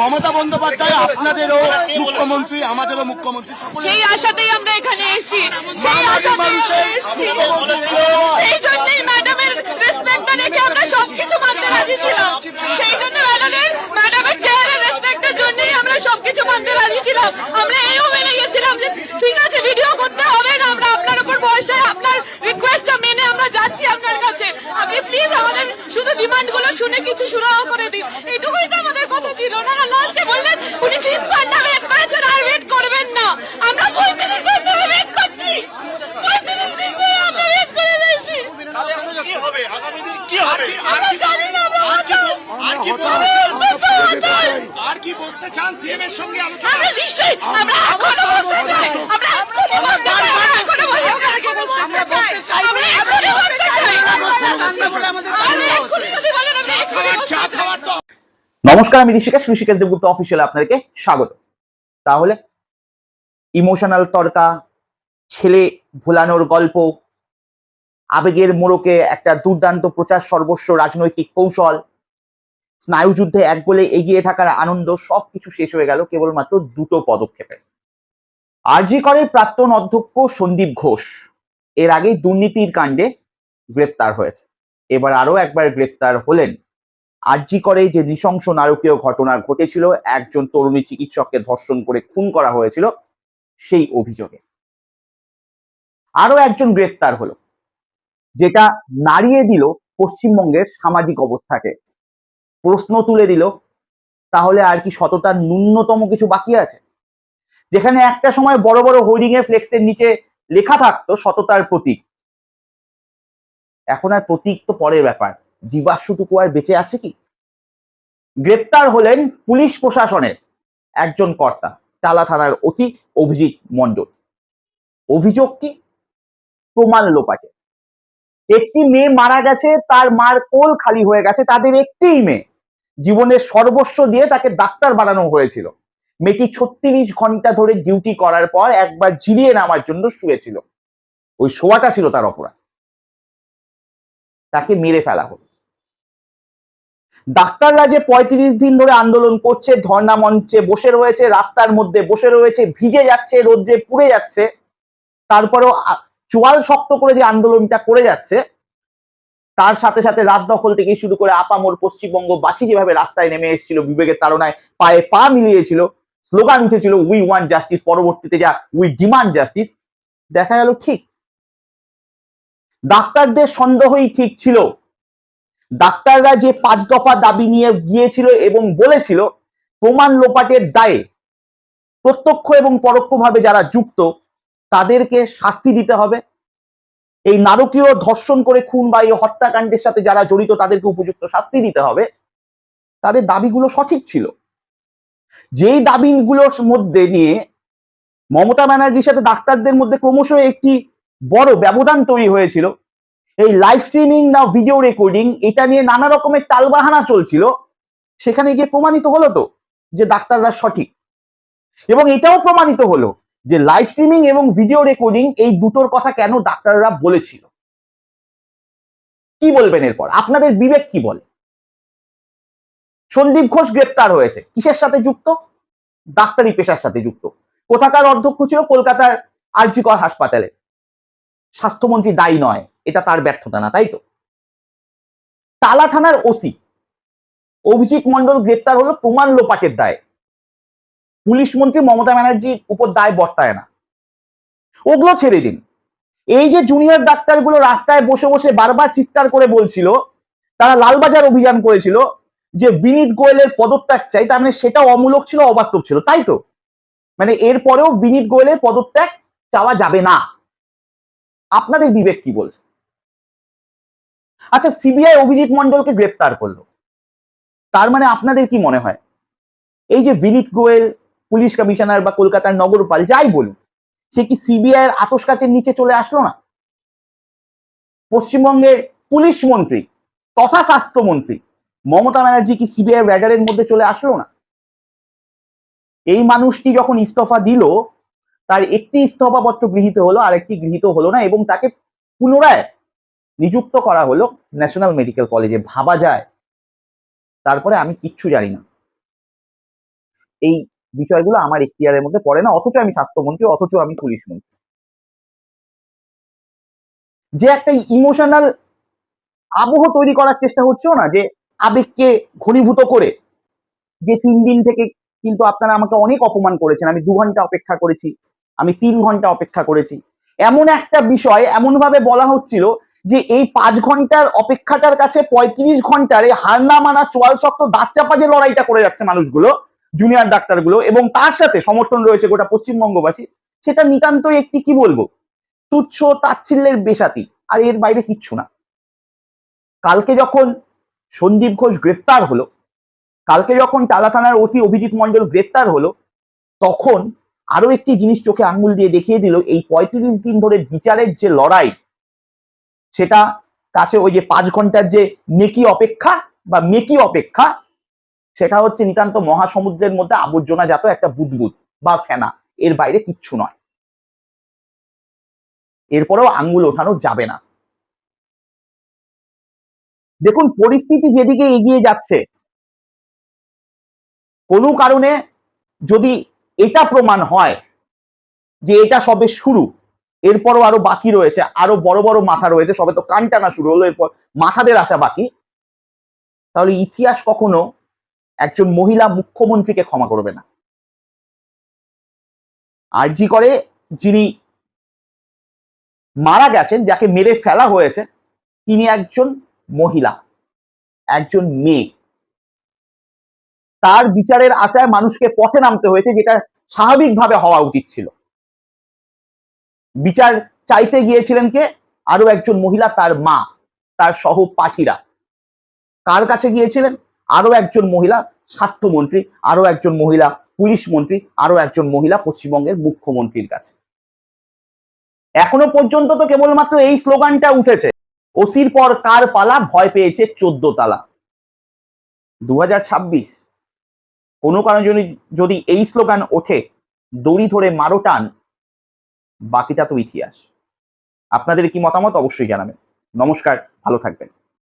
মমতা বন্দ্যোপাধ্যায় আপনাদেরও মুখ্যমন্ত্রী আমাদেরও মুখ্যমন্ত্রী সেই আশাতেই আমরা এখানে এসেছি। সেই আশাতেই আমরা মানুষের এসেছি। মুখ্যমন্ত্রী সেই জন্যই ম্যাডামের রেসপেক্টটা রেখে আমরা সবকিছু মানতে রাজি ছিলাম। সেই জন্য ম্যাডামের ম্যাডামের চেহারা রেসপেক্টের জন্যই আমরা সবকিছু মানতে রাজি ছিলাম। আমরা এইও মেনে গেছিলাম যে ঠিক আছে ভিডিও করতে হবে না আমরা আপনার উপর ভরসায় আপনার রিকোয়েস্টটা মেনে আমরা যাচ্ছি আপনার কাছে। আপনি প্লিজ আমাদের শুধু ডিমান্ডগুলো শুনে কিছু সুরাহ করে দিন। এটুকুই তো আমাদের কথা ছিল না লাস্টে বললেন উনি তিন ঘণ্টা ওয়েট করেছেন আর ওয়েট করবেন না। আমরা পঁয়ত্রিশ দিন ধরে ওয়েট করছি। পঁয়ত্রিশ দিন ধরে আমরা ওয়েট করে রয়েছি। কি হবে? আগামী দিন কি হবে? আমরা জানি না আমরা হতাশ। আর কি বলতে- হতাশ। আর কি বসতে চান সিএম এর সঙ্গে আলোচনা আমরা নিশ্চয়ই আমরা এখনও বসতে চাই। আমরা এখনও বসতে চাই। আমরা এখনও বসতে চাই। আমরা এখনও বসতে চাই। আমরা এখনও যদি বলেন আমরা এখনও বসতে চাই। নমস্কার, আমি ঋষিকেশ ঋষিকেশ দেবগুপ্ত অফিসিয়াল আপনাদেরকে স্বাগত। তাহলে ইমোশনাল তর্কা, ছেলে ভোলানোর গল্প, আবেগের মোড়কে একটা দুর্দান্ত প্রচার, সর্বস্ব রাজনৈতিক কৌশল স্নায়ুযুদ্ধে এক গোলে এগিয়ে থাকার আনন্দ, সবকিছু শেষ হয়ে গেল কেবলমাত্র দুটো পদক্ষেপে। আরজি করের প্রাক্তন অধ্যক্ষ সন্দীপ ঘোষ, এর আগে দুর্নীতির কাণ্ডে গ্রেপ্তার হয়েছে। এবার আরও একবার গ্রেপ্তার হলেন আরজি করে যে নৃশংস নারকীয় ঘটনা ঘটেছিল, একজন তরুণী চিকিৎসককে ধর্ষণ করে খুন করা হয়েছিল সেই অভিযোগে। আরও একজন গ্রেপ্তার হলো, যেটা নাড়িয়ে দিল পশ্চিমবঙ্গের সামাজিক অবস্থাকে। প্রশ্ন তুলে দিল, তাহলে আর কি সততার ন্যূনতম কিছু বাকি আছে? যেখানে একটা সময় বড় বড় হোর্ডিং এ ফ্লেক্সের নিচে লেখা থাকতো সততার প্রতীক। এখন আর প্রতীক তো পরের ব্যাপার। জীবাশ্মটুকু আর বেঁচে আছে কি? গ্রেপ্তার হলেন পুলিশ প্রশাসনের একজন কর্তা, টালা থানার ওসি অভিজিৎ মণ্ডল। অভিযোগ কি? প্রমাণ লোপাটে। একটি মেয়ে মারা গেছে, তার মার কোল খালি হয়ে গেছে, তাদের একটিই মেয়ে। জীবনের সর্বস্ব দিয়ে তাকে ডাক্তার বানানো হয়েছিল। মেয়েটি ছত্রিশ ঘণ্টা ধরে ডিউটি করার পর একবার জিরিয়ে নামার জন্য শুয়েছিল। ওই শোয়াটা ছিল তার অপরাধ। তাকে মেরে ফেলা হলো। ডাক্তাররা যে পঁয়ত্রিশ দিন ধরে আন্দোলন করছে, ধর্ণা মঞ্চে বসে রয়েছে, রাস্তার মধ্যে বসে রয়েছে, ভিজে যাচ্ছে, রোদ্রে পুড়ে যাচ্ছে, তারপরেও চোয়াল শক্ত করে যে আন্দোলনটা করে যাচ্ছে, তার সাথে সাথে রাত দখল থেকে শুরু করে আপামোর পশ্চিমবঙ্গবাসী যেভাবে রাস্তায় নেমে এসেছিল, বিবেকের তাড়নায় পায়ে পা মিলিয়েছিল, স্লোগান উঠেছিল উই ওয়ান জাস্টিস পরবর্তীতে যা উই ডিমান্ড জাস্টিস দেখা গেল ঠিক। ডাক্তারদের সন্দেহই ঠিক ছিল। ডাক্তাররা যে পাঁচ দফা দাবি নিয়ে গিয়েছিল এবং বলেছিল, প্রমাণ লোপাটের দায়ে প্রত্যক্ষ এবং পরোক্ষভাবে যারা যুক্ত, তাদেরকে শাস্তি দিতে হবে। এই নারকীয় ধর্ষণ করে খুন বা এই হত্যাকাণ্ডের সাথে যারা জড়িত, তাদেরকে উপযুক্ত শাস্তি দিতে হবে। তাদের দাবিগুলো সঠিক ছিল। যেই দাবিগুলোর মধ্যে নিয়ে মমতা ব্যানার্জির সাথে ডাক্তারদের মধ্যে ক্রমশ একটি বড় ব্যবধান তৈরি হয়েছিল। এই লাইভ স্ট্রিমিং না ভিডিও রেকর্ডিং এটা নিয়ে নানা রকমের টালবাহানা চলছিল। সেখানে গিয়ে প্রমাণিত হলো তো যে ডাক্তাররা সঠিক। এবং এটাও প্রমাণিত হলো যে লাইভ স্ট্রিমিং এবং ভিডিও রেকর্ডিং এই দুটোর কথা কেন ডাক্তাররা বলেছিল। কি বলবেন এরপর? আপনাদের বিবেক কি বলে? সন্দীপ ঘোষ গ্রেপ্তার হয়েছে। কিসের সাথে যুক্ত? ডাক্তারি পেশার সাথে যুক্ত। কোথাকার অধ্যক্ষ ছিল? কলকাতার আরজিকর হাসপাতালে। স্বাস্থ্যমন্ত্রী দায়ী নয়। এটা তার ব্যর্থতা না, তাই তো? তালা থানার ওসি অভিজিৎ মন্ডল গ্রেপ্তার হলো প্রমাণ লোপাটের দায়ে। পুলিশ মন্ত্রী মমতা ব্যানার্জির উপর দায় বর্তায় না। ওগুলো ছেড়ে দিন। এই যে জুনিয়র ডাক্তারগুলো রাস্তায় বসে বসে বারবার চিৎকার করে বলছিল, তারা লালবাজার অভিযান করেছিল যে বিনীত গোয়েলের পদত্যাগ চাই, তার মানে সেটা অমূলক ছিল, অবাস্তব ছিল, তাই তো? মানে এরপরেও বিনীত গোয়েলের পদত্যাগ চাওয়া যাবে না। আপনাদের বিবেক কি বলছে? আচ্ছা সিবিআই অভিজিৎ মন্ডলকে গ্রেপ্তার করল। তার মানে আপনাদের কি মনে হয়? এই যে বিনীত গোয়েল, পুলিশ কমিশনার বা কলকাতার নগরপাল যাই বলুন, সে কি সিবিআই এর আতস কাচের নিচে চলে আসলো না? পশ্চিমবঙ্গের পুলিশ মন্ত্রী তথা স্বাস্থ্যমন্ত্রী মমতা ব্যানার্জি কি সিবিআই র্যাডারের মধ্যে চলে আসলো না? এই মানুষটি যখন ইস্তফা দিল, তার একটি ইস্তফাপত্র গৃহীত হলো, আরেকটি গৃহীত হলো না, এবং তাকে পুনরায় নিযুক্ত করা হলো ন্যাশনাল মেডিকেল কলেজে ভাবা যায়। তারপরে আমি কিচ্ছু জানি না। এই বিষয়গুলো আমার এখতিয়ারের মধ্যে পড়ে না। অথচ আমি স্বাস্থ্যমন্ত্রী, অথচ আমি পুলিশ মন্ত্রী। যে একটা ইমোশনাল আবহ তৈরি করার চেষ্টা হচ্ছেও না, যে আবেগকে ঘনীভূত করে, যে তিন দিন থেকে কিন্তু আপনারা আমাকে অনেক অপমান করেছেন, আমি দু ঘণ্টা অপেক্ষা করেছি, আমি তিন ঘণ্টা অপেক্ষা করেছি। এমন একটা বিষয় এমন ভাবে বলা হচ্ছিল যে এই পাঁচ ঘণ্টার অপেক্ষাটার কাছে পঁয়ত্রিশ ঘণ্টার এই হার না মানা চোয়াল শক্ত দাঁত চাপা যে লড়াইটা করে যাচ্ছে মানুষগুলো জুনিয়র ডাক্তারগুলো, এবং তার সাথে সমর্থন রয়েছে গোটা পশ্চিমবঙ্গবাসী, সেটা নিতান্তই একটি কি বলব? তুচ্ছ তাচ্ছিল্যের বেসাতি আর এর বাইরে কিচ্ছু না। কালকে যখন সন্দীপ ঘোষ গ্রেপ্তার হলো, কালকে যখন টালা থানার ওসি অভিজিৎ মন্ডল গ্রেপ্তার হলো, তখন আরও একটি জিনিস চোখে আঙ্গুল দিয়ে দেখিয়ে দিল, এই পঁয়ত্রিশ দিন ধরে বিচারের যে লড়াই সেটা কাছে ওই যে পাঁচ ঘণ্টার যে নেকি অপেক্ষা বা মেকি অপেক্ষা, সেটা হচ্ছে নিতান্ত মহাসমুদ্রের মধ্যে আবর্জনা জাত একটা বুদবুদ বা ফেনা। এর বাইরে কিচ্ছু নয়। এরপরেও আঙ্গুল ওঠানো যাবে না। দেখুন, পরিস্থিতি যেদিকে এগিয়ে যাচ্ছে, কোনো কারণে যদি এটা প্রমাণ হয় যে এটা সবে শুরু এরপরও আরও বাকি রয়েছে, আরও বড় বড় মাথা রয়েছে, সবে তো কান টানা শুরু হলো, এরপর মাথাদের আসা বাকি। তাহলে ইতিহাস কখনো একজন মহিলা মুখ্যমন্ত্রীকে ক্ষমা করবে না। আরজি করে যিনি মারা গেছেন, যাকে মেরে ফেলা হয়েছে, তিনি একজন মহিলা, একজন মেয়ে। তার বিচারের আশায় মানুষকে পথে নামতে হয়েছে, যেটা স্বাভাবিকভাবে হওয়া উচিত ছিল। বিচার চাইতে গিয়েছিলেন কে? আরও একজন মহিলা, তার মা, তার সহপাঠীরা। কার কাছে গিয়েছিলেন? আরও একজন মহিলা, স্বাস্থ্যমন্ত্রী, আরও একজন মহিলা, পুলিশ মন্ত্রী, আরও একজন মহিলা পশ্চিমবঙ্গের মুখ্যমন্ত্রীর কাছে। এখনও পর্যন্ত তো কেবলমাত্র এই স্লোগানটা উঠেছে, ওসির পর কার পালা ভয় পেয়েছে চোদ্দ তালা। দু কোনো কারণে যদি এই স্লোগান ওঠে, দড়ি ধরে মারো টান বাকিটা তো ইতিহাস। আপনাদের কি মতামত? অবশ্যই জানাবেন। নমস্কার ভালো থাকবেন।